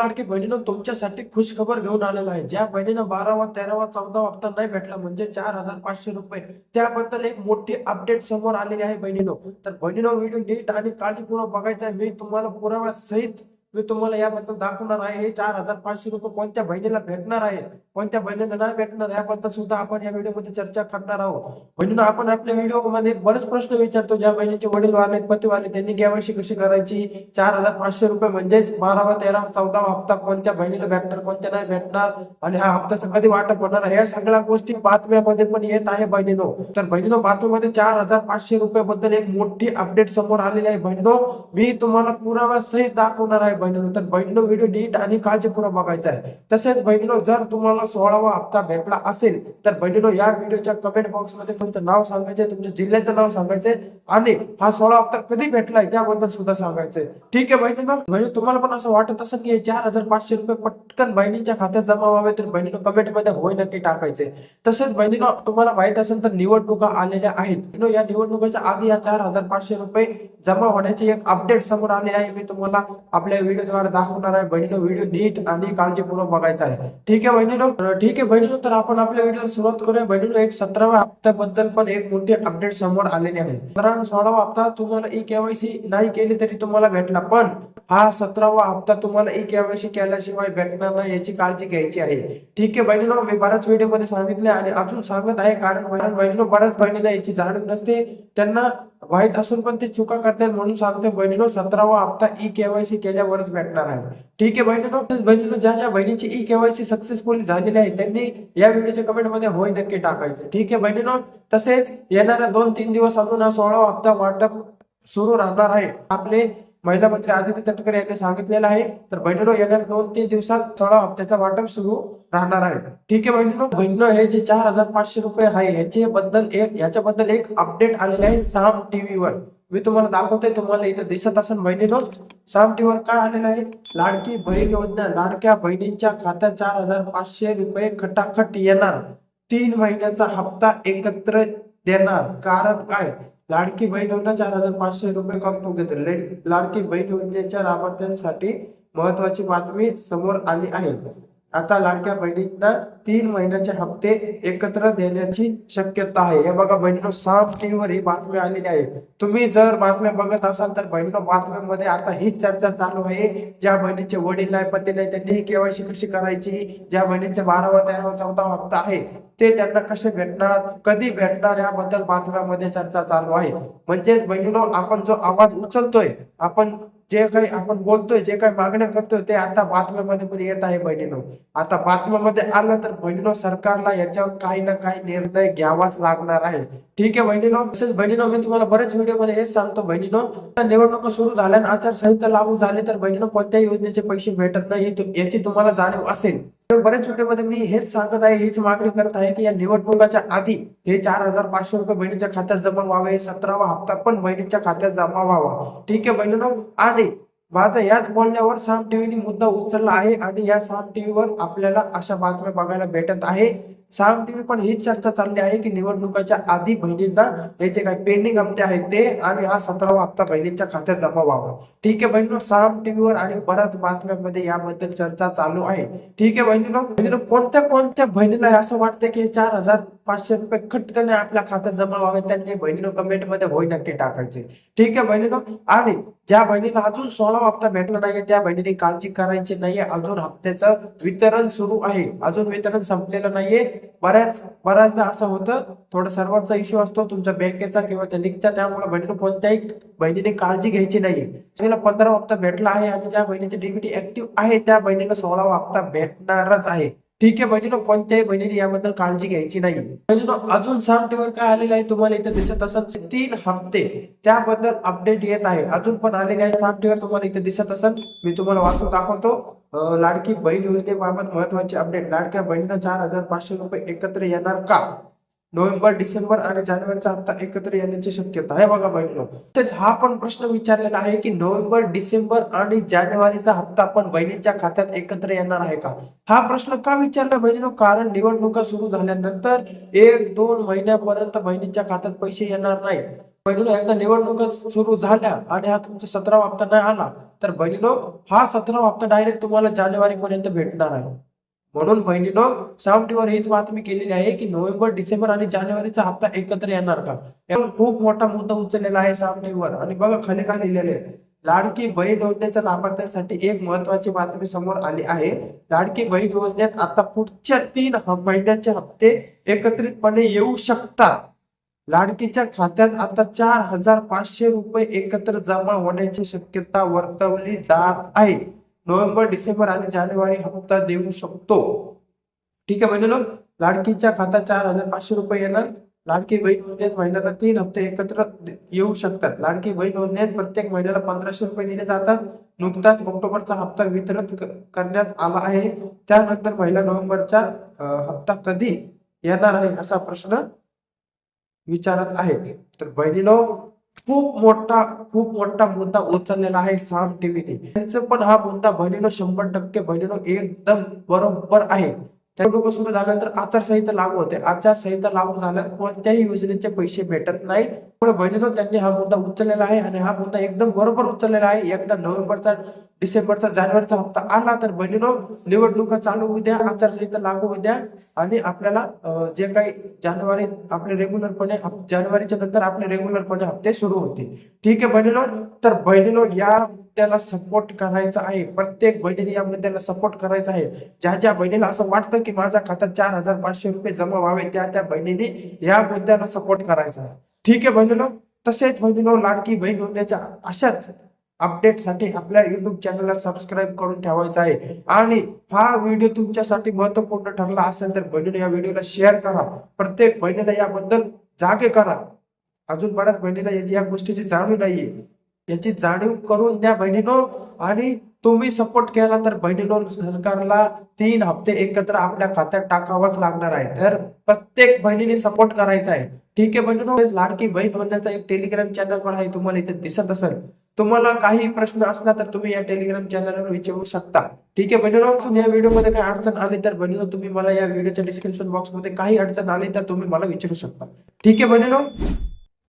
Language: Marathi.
लाडकी बहिणीनं तुमच्यासाठी खुश खबर घेऊन आलेला आहे. ज्या बहिणीनं बारावा तेरावा चौदावा हप्ता नाही भेटला म्हणजे चार हजार पाचशे रुपये. त्याबद्दल एक मोठी अपडेट समोर आलेली आहे बहिणीनो. तर बहिणीनो व्हिडिओ नीट आणि काळजीपूर्वक बघायचा आहे. मी तुम्हाला पुराव्यासहित मी तुम्हाला याबद्दल दाखवणार आहे. हे चार हजार पाचशे रुपये कोणत्या बहिणीला भेटणार आहे? कोणत्या बहिणींना नाही भेटणार याबद्दल सुद्धा आपण या व्हिडिओमध्ये चर्चा करणार आहोत. बहिणींना आपण आपल्या व्हिडिओमध्ये बरेच प्रश्न विचारतो. ज्या बहिणीचे वडील वारले पती वारले त्यांनी केवायसी कशी करायची? चार हजार पाचशे रुपये म्हणजेच बारावा तेरा चौदावा हप्ता कोणत्या बहिणीला भेटणार कोणत्या नाही भेटणार? आणि हा हप्त्याचं कधी वाटप होणार या सगळ्या गोष्टी बातम्यामध्ये पण येत आहे बहिणीनो. तर बहिणीनो बातमीमध्ये चार हजार पाचशे रुपये बद्दल एक मोठी अपडेट समोर आलेली आहे बहिणीनो. मी तुम्हाला पुरावा सहित दाखवणार आहे बहिणीनो. तर बहिणीनो व्हिडिओ नीट आणि काळजीपूर्वक बघायचा आहे. तसेच बहिणीनो जर तुम्हाला सोळावा हप्ता भेटला असेल तर बहिणीनो या व्हिडिओच्या कमेंट बॉक्समध्ये तुमचं नाव सांगायचे तुमच्या जिल्ह्याचं नाव सांगायचे आणि हा सोळा हप्ता कधी भेटलाय त्याबद्दल सुद्धा सांगायचंय. ठीक आहे बहिणीनो? म्हणजे तुम्हाला पण असं वाटत असेल की चार हजार पाचशे रुपये पटकन बहिणीच्या खात्यात जमा व्हावे तर बहिणीनो कमेंटमध्ये होय नक्की टाकायचे तसेच बहिणीनो तुम्हाला माहीत असेल तर निवडणुका आलेल्या आहेत. या निवडणुकाच्या आधी या चार हजार पाचशे रुपये जमा होण्याचे एक अपडेट समोर आले आहे मी तुम्हाला आपल्या व्हिडिओद्वारे दाखवणार आहे. बहिणीनो व्हिडिओ नीट आणि काळजीपूर्वक बघायचा आहे. ठीक आहे बहिणीनो? ठीक आहे बहिणीनो तर आपण आपल्या व्हिडिओ सुरुवात करूया. बहिणीनो एक सतराव्या हप्त्याबद्दल पण एक मोठी अपडेट समोर आलेली आहे. कारण सोळावा हप्ता तुम्हाला ई केवायसी नाही केली तरी तुम्हाला भेटला पण हा सतरावा हप्ता तुम्हाला ई केवायसी केल्याशिवाय भेटणार नाही याची काळजी घ्यायची आहे. ठीक आहे बहिणीनो मी बऱ्याच व्हिडिओमध्ये सांगितले आणि अजून सांगत आहे कारण बहिणी बहिणीनो बऱ्याच बहिणीला याची जाणीव नसते. त्यांना माहीत असून पण ते चुका करतात म्हणून सांगते बहिणीनो सतरावा हप्ता ई केवायसी केल्यावरच भेटणार आहे. ठीक आहे बहिणीनो बहिणीनो ज्या ज्या बहिणीची ई केवायसी सक्सेसफुल झालेली आहे त्यांनी या व्हिडिओच्या कमेंटमध्ये होय नक्की टाकायचं. ठीक आहे बहिणीनो तसेच येणाऱ्या दोन तीन दिवस अजून हा सोळावा हप्ता वाटप सुरू राहणार आहे. आपले महिला मंत्री आदित्य तटकरे यांनी सांगितलेलं आहे. तर बहिणीनो येणाऱ्या दोन तीन दिवसात सोळा हप्त्याचा वाटप सुरू राहणार आहे ठीक आहे बहिणीनो बहिणीनो हे जे चार हजार पाचशे रुपये आहे याचे बद्दल एक याच्याबद्दल एक अपडेट आलेले आहे साम टीव्ही वर. मी तुम्हाला दाखवतोय तुम्हाला इथं दिसत असेल बहिणीनो साम टीव्ही वर काय आलेलं आहे? लाडकी बहीण योजना लाडक्या बहिणींच्या खात्यात चार हजार पाचशे रुपये खटाखट येणार. तीन महिन्याचा हप्ता एकत्र देणार. कारण काय? लाडकी बहीण योजना चार हजार पाचशे रुपये कम घेते लाडकी बहीण योजनेच्या लाभार्थ्यांसाठी महत्वाची बातमी समोर आली आहे. आता लाडक्या बहिणींना तीन महिन्याचे हप्ते एकत्र देण्याची शक्यता आहे. हे बघा बहिणीनो साम टीव्हीवर ही बातमी आलेली आहे. तुम्ही जर बातम्या बघत असाल तर बहिणीनो बातम्यांमध्ये आता हीच चर्चा चालू आहे. ज्या बहिणीचे वडील नाही पती नाही त्यांनी केवायसी कशी करायची? ज्या बहिणीचे बारावा तेरावा चौदावा हप्ता आहे ते त्यांना कसे भेटणार? कधी भेटणार? याबद्दल बातम्यामध्ये चर्चा चालू आहे. म्हणजेच बहिणीनो आपण जो आवाज उचलतोय आपण जे काही आपण बोलतोय जे काही मागण्या करतोय ते आता बातम्यामध्ये पण येत आहे बहिणीनो. आता बातम्यामध्ये आलं तर बहिणीनो सरकारला याच्यावर काही ना काही निर्णय घ्यावाच लागणार आहे. ठीक आहे बहिणीनो तसेच बहिणीनो मी तुम्हाला बरेच व्हिडिओमध्ये हेच सांगतो बहिणीनो निवडणुका सुरू झाल्या आचारसंहिता लागू झाली तर बहिणीनो कोणत्याही योजनेचे पैसे भेटत नाही याची तुम्हाला जाणीव असेल. तर बऱ्याच व्हिडिओमध्ये मी हेच सांगत आहे हीच मागणी करत आहे की या निवडणुकाच्या आधी हे चार हजार पाचशे रुपये बहिणीच्या खात्यात जमा व्हावे सतरावा हप्ता पण बहिणीच्या खात्यात जमा व्हावा. ठीक आहे बहिणीनो आणि माझा याच बोलण्यावर साम टीव्हीने मुद्दा उचलला आहे आणि या साम टीव्हीवर आपल्याला अशा बातम्या बघायला भेटत आहे. साम टीव्ही पण हीच चर्चा चालली आहे की निवडणुकाच्या आधी बहिणींना हे जे काही पेंडिंग हप्ते आहेत ते आणि हा सतरावा हप्ता बहिणीच्या खात्यात जमा व्हावा. ठीक आहे बहिणीनो साम टीव्हीवर आणि बऱ्याच बातम्यांमध्ये याबद्दल चर्चा चालू आहे. ठीक आहे बहिणीनो बहिणीनो कोणत्या कोणत्या बहिणीला असं वाटतं की चार हजार पाचशे रुपये खटकने आपल्या खात्यात जमा व्हावे त्यांनी बहिणीनो कमेंटमध्ये होय नक्की टाकायचे. ठीक आहे बहिणीनो आणि ज्या बहिणीला अजून सोळावा हप्ता भेटला नाहीये त्या बहिणीने काळजी करायची नाहीये. अजून हप्त्याचं वितरण सुरू आहे. अजून वितरण संपलेलं नाहीये. बऱ्याच बऱ्याचदा असं होतं थोडं सर्वांचा इश्यू असतो तुमच्या बँकेचा किंवा त्या लिंकचा त्यामुळे बहिणीने कोणत्याही बहिणीने काळजी घ्यायची नाही तिला पंधरा हप्ता भेटला आहे आणि ज्या बहिणीचे डीबीटी ऍक्टिव्ह आहे त्या बहिणीला सोळावा हप्ता भेटणारच आहे. ठीक आहे बहिणीनो कोणत्याही बहिणीने याबद्दल काळजी घ्यायची नाही बहिणीनो अजून सांगतेवर काय आलेलं आहे तुम्हाला इथे दिसत असेल तीन हप्ते त्याबद्दल अपडेट येत आहे. अजून पण आलेले आहे सांगतेवर तुम्हाला इथे दिसत असेल मी तुम्हाला वाचून दाखवतो. लाडकी बहीण योजनेबाबत महत्त्वाचे अपडेट लाडक्या बहिणीला चार हजार पाचशे रुपये एकत्र येणार का? नोव्हेंबर डिसेंबर आणि जानेवारीचा हप्ता एकत्र येण्याची शक्यता आहे बघा बहिणीनो. तसेच हा पण प्रश्न विचारलेला आहे की नोव्हेंबर डिसेंबर आणि जानेवारीचा हप्ता पण बहिणीच्या खात्यात एकत्र येणार आहे का? हा प्रश्न का विचारला बहिणीनो? कारण निवडणुका सुरू झाल्यानंतर एक दोन महिन्यापर्यंत बहिणीच्या खात्यात पैसे येणार नाही बहिणीनो एकदा निवडणुका सुरू झाल्या आणि हा तुमचा सतरावा हप्ता नाही आला तर बहिणीनो हा सतरावा हप्ता डायरेक्ट तुम्हाला जानेवारी पर्यंत भेटणार आहे. म्हणून बहिणीनो सामटीवर हीच हीच बातमी केलेली आहे की नोव्हेंबर डिसेंबर आणि जानेवारीचा हप्ता एकत्र येणार का? यावर खूप मोठा मुद्दा उचललेला आहे सामटीवर आणि बघा खाली काय लिहिलेले आहे. लाडकी बहीण योजनेच्या लाभार्थ्यांसाठी एक महत्वाची बातमी समोर आली आहे. लाडकी बहीण योजनेत आता पुढच्या तीन महिन्याचे हप्ते एकत्रितपणे येऊ शकतात. लाडकीच्या खात्यात आता चार हजार पाचशे रुपये एकत्र जमा होण्याची शक्यता वर्तवली जात आहे. नोव्हेंबर डिसेंबर आणि जानेवारी हप्ता देऊ शकतो. ठीक आहे म्हणजे लाडकीच्या खात्यात चार हजार पाचशे रुपये येणार. लाडकी बहीण योजनेत महिन्याला तीन हप्ते एकत्र येऊ शकतात. लाडकी बहीण योजनेत प्रत्येक महिन्याला पंधराशे रुपये दिले जातात. नुकताच ऑक्टोबरचा हप्ता वितरित करण्यात आला आहे. त्यानंतर महिला नोव्हेंबरचा हप्ता कधी येणार आहे असा प्रश्न विचारत आहेत. तर बहिणीनो खूप मोठा खूप मोठा मुद्दा उचललेला आहे साम टीव्हीने. त्यांचं पण हा मुद्दा बहिणीनो शंभर टक्के बहिणीनो एकदम बरोबर आहे. निवडणूक सुरू झाल्यानंतर आचारसंहिता लागू होते. आचारसंहिता लागू झाल्यावर कोणत्याही योजनेचे पैसे भेटत नाही त्यामुळे बहिणीनो त्यांनी हा मुद्दा उचललेला आहे आणि हा मुद्दा एकदम बरोबर उचललेला आहे. एकदा नोव्हेंबरचा डिसेंबरचा जानेवारीचा हप्ता आला तर बहिणीनो निवडणुका चालू होऊ द्या आचारसंहिता लागू होऊ द्या आणि आपल्याला जे काही जानेवारी आपले रेग्युलरपणे जानेवारीच्या नंतर आपले रेग्युलरपणे हप्ते सुरू होतील. ठीक आहे बहिणीनो तर बहिणीनो या मुद्द्याला सपोर्ट करायचा आहे. प्रत्येक बहिणीने या मुद्द्याला सपोर्ट करायचा आहे. ज्या ज्या बहिणीला असं वाटतं की माझ्या खात्यात चार हजार पाचशे रुपये जमा व्हावे त्या त्या बहिणीने या मुद्द्याला सपोर्ट करायचा आहे. ठीक आहे बहिणीनो तसेच बहिणीनो लाडकी बहीण होण्याच्या अशाच अपडेटसाठी आपल्या युट्यूब चॅनलला सबस्क्राईब करून ठेवायचा आहे. आणि हा व्हिडिओ तुमच्यासाठी महत्त्वपूर्ण ठरला असेल तर बहिणीने या व्हिडिओला शेअर करा. प्रत्येक बहिणीला याबद्दल जागे करा. अजून बऱ्याच बहिणीला याची या गोष्टीची जाणीव नाहीये. याची जाणीव करून द्या बहिणीनो. आणि तुम्ही सपोर्ट केला तर बहिणीनो सरकारला तीन हप्ते एकत्र आपल्या खात्यात टाकावाच लागणार आहे. तर प्रत्येक बहिणीने सपोर्ट करायचा आहे. ठीक आहे बहिणीनो लाडकी बहीण बनण्याचा एक टेलिग्राम चॅनल पण आहे तुम्हाला इथे दिसत असेल. तुम्हाला काही प्रश्न असला तर तुम्ही या टेलिग्राम चॅनलवर विचारू शकता. ठीक आहे बहिणीनो या व्हिडिओमध्ये काही अडचण आली तर बहिणीनो तुम्ही मला या व्हिडिओच्या डिस्क्रिप्शन बॉक्समध्ये काही अडचण आली तर तुम्ही मला विचारू शकता. ठीक आहे बहिणीनो